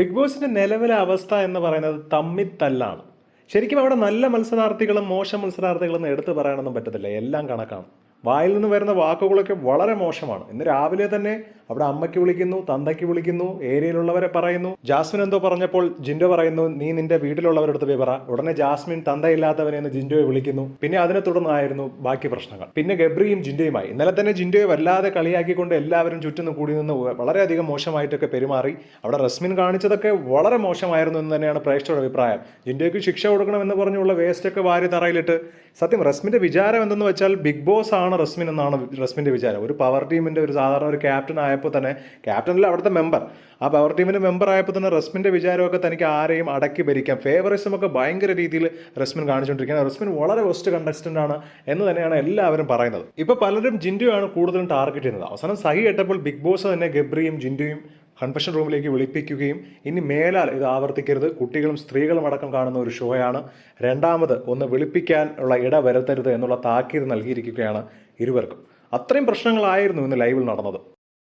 Big ബോസിന്റെ നിലവിലെ അവസ്ഥ എന്ന് പറയുന്നത് തമ്മിത്തല്ലാണ്. ശരിക്കും അവിടെ നല്ല മത്സരാർത്ഥികളും മോശം മത്സരാർത്ഥികളും എടുത്തു പറയാനൊന്നും പറ്റത്തില്ല. എല്ലാം കണക്കാണ്. വായിൽ നിന്ന് വരുന്ന വാക്കുകളൊക്കെ വളരെ മോശമാണ്. ഇന്ന് രാവിലെ തന്നെ അവിടെ അമ്മയ്ക്ക് വിളിക്കുന്നു തന്തയ്ക്ക് വിളിക്കുന്നു ഏരിയയിലുള്ളവരെ പറയുന്നു. ജാസ്മിൻ എന്തോ പറഞ്ഞപ്പോൾ ജിൻഡോ പറയുന്നു നീ നിന്റെ വീട്ടിലുള്ളവരടുത്ത് പോയി പറ. ഉടനെ ജാസ്മിൻ തന്തയില്ലാത്തവനെ എന്ന് ജിൻഡോയെ വിളിക്കുന്നു. പിന്നെ അതിനെ തുടർന്നായിരുന്നു ബാക്കി പ്രശ്നങ്ങൾ. പിന്നെ ഗബ്രിയും ജിൻഡോയുമായി. ഇന്നലെ തന്നെ ജിൻഡോയെ വല്ലാതെ കളിയാക്കിക്കൊണ്ട് എല്ലാവരും ചുറ്റുന്ന കൂടി നിന്ന് വളരെയധികം മോശമായിട്ടൊക്കെ പെരുമാറി. അവിടെ റസ്മിൻ കാണിച്ചതൊക്കെ വളരെ മോശമായിരുന്നു എന്ന് തന്നെയാണ് പ്രേക്ഷകരുടെ അഭിപ്രായം. ജിൻഡോയ്ക്ക് ശിക്ഷ കൊടുക്കണമെന്ന് പറഞ്ഞുള്ള വേസ്റ്റൊക്കെ വാരി തറയിലിട്ട്. സത്യം റസ്മിന്റെ വിചാരം എന്തെന്ന് വെച്ചാൽ ബിഗ് ബോസ് ആണ് റസ്മിൻ എന്നാണ് റസ്മിന്റെ വിചാരം. ഒരു പവർ ടീമിന്റെ ഒരു സാധാരണ ഒരു ക്യാപ്റ്റൻ ആയപ്പോൾ തന്നെ ക്യാപ്റ്റനല്ല അവിടുത്തെ മെമ്പർ ആ പവർ ടീമിന്റെ മെമ്പർ ആയപ്പോൾ തന്നെ റസ്മിന്റെ വിചാരമൊക്കെ തനിക്ക് ആരെയും അടക്കി ഭരിക്കാം. ഫേവറിസം ഒക്കെ ഭയങ്കര രീതിയിൽ റസ്മിൻ കാണിച്ചുകൊണ്ടിരിക്കുകയാണ്. റസ്മിൻ വളരെ വെസ്റ്റ് കണ്ടസ്റ്റന്റ് ആണ് എന്ന് തന്നെയാണ് എല്ലാവരും പറയുന്നത്. ഇപ്പോൾ പലരും ജിൻഡു ആണ് കൂടുതലും ടാർഗറ്റ് ചെയ്യുന്നത്. അവസാനം സഹി കേട്ടപ്പോൾ ബിഗ് ബോസ് തന്നെ ഗബ്രിയും ജിൻഡുയും കൺഫെഷൻ റൂമിലേക്ക് വിളിപ്പിക്കുകയും ഇനി മേലാൽ ഇത് ആവർത്തിക്കരുത്. കുട്ടികളും സ്ത്രീകളും അടക്കം കാണുന്ന ഒരു ഷോയാണ്. രണ്ടാമത് ഒന്ന് വിളിപ്പിക്കാൻ ഉള്ള ഇട വരുത്തരുത് എന്നുള്ള താക്കീത് നൽകിയിരിക്കുകയാണ് ഇരുവർക്കും. അത്രയും പ്രശ്നങ്ങളായിരുന്നു ഇന്ന് ലൈവിൽ നടന്നത്.